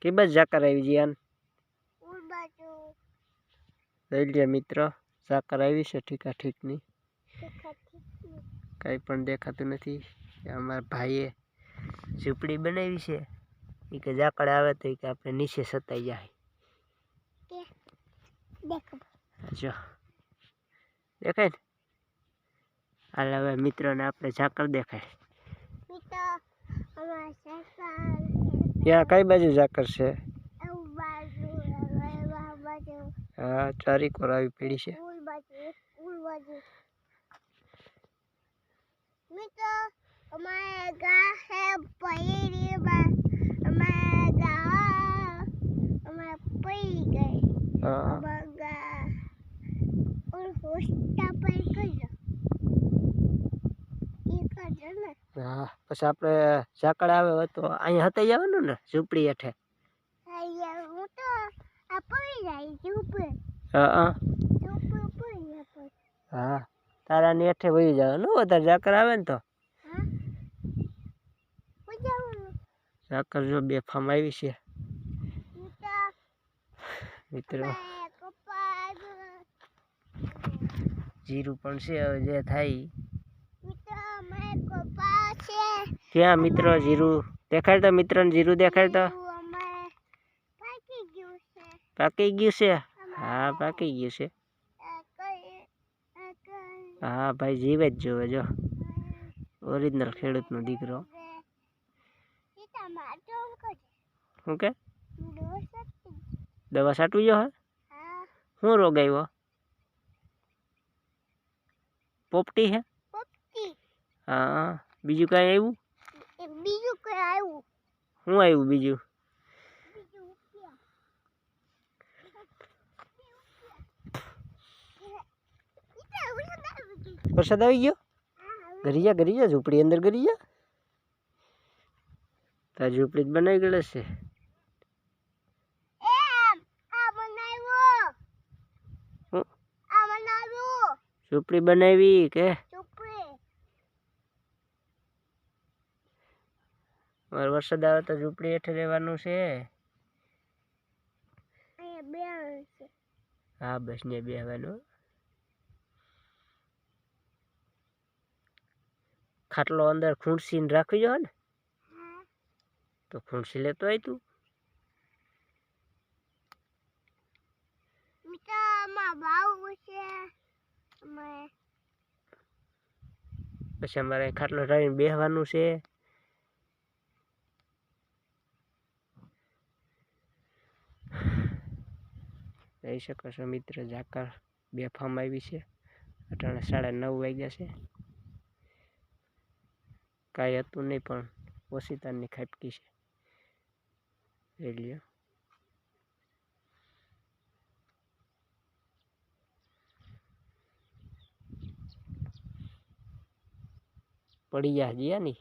કે બસ ઝાકર આવી જઈએ લે મિત્ર ઝાકર આવી છે ઠીકા ઠીકની. કંઈ પણ દેખાતું નથી. કે અમારા ભાઈએ ઝૂંપડી બનાવી છે. એ કે ઝાકળ આવે તો એ કે આપણે નીચે સતાઈ જાય. જો. દેખાય ને? હાલ હવે મિત્રોને આપણે ઝાકળ દેખાય. ત્યાં કઈ બાજુ ઝાકર છે? હા ચારી કોર આવી પડી છે. અમારે ગા હે બા અમારે ગા અમારે પૈ ગઈ. હા અમારે ગા ઉલ હોસ્ટા પૈ ગયો એ કરજો ને હા પછી આપણે ઝાકળ આવે તો અહીંયા હતા જવાનું ને ઝૂંપડી હેઠે? હું તો આ પડી જાય ચૂપ હા હા. હા તારાની હેઠે વહી જવાનું વધારે ઝાકર આવે ને તો. ઝાકર જો બે ફામ આવી છે. મિત્રો. જીરું પણ છે હવે જે થાય મિત્ર મેં કપાળ છે ક્યાં મિત્રો જીરું? દેખાડ તો મિત્રને જીરું દેખાડ તો? એવું અમે પાકી ગયું છે. હા પાકી ગયું છે. હા ભાઈ જીવે જ જોવે જો. ઓરિજિનલ ખેડૂતનો દીકરો. શું કે? દવા સાટવી જો હે? શું રોગ આવ્યો? પોપટી હે? હા બીજું કાંઈ આવ્યું? આવ્યું. શું આવ્યું બીજું? વરસાદ આવી ગયો? ઘરી જા ઘરી જા ઝૂંપડી અંદર ઘરી જા. તાર ઝૂંપડી જ બનાવી ગયેલ છે. ઝૂંપડી બનાવી કે? મારે વરસાદ આવે તો ઝૂંપડી હેઠે રહેવાનું છે. બે હા બસ ને બેહવાનું. ખાટલો અંદર ખૂંટસીને રાખવી જો ને? તો ખૂંટસી લેતો આવી તું. પછી અમારે ખાટલો ઢાળીને બેહવાનું છે. જોઈ શકો છો, મિત્ર ઝાકર બે ફામ આવી છે. અટાણે સાડા નવ વાગ્યા છે. કાંઈ હતું નહીં પણ ઓશિતાની ખાપકી છે. રેલીઓ પડી ગયા જીયા ની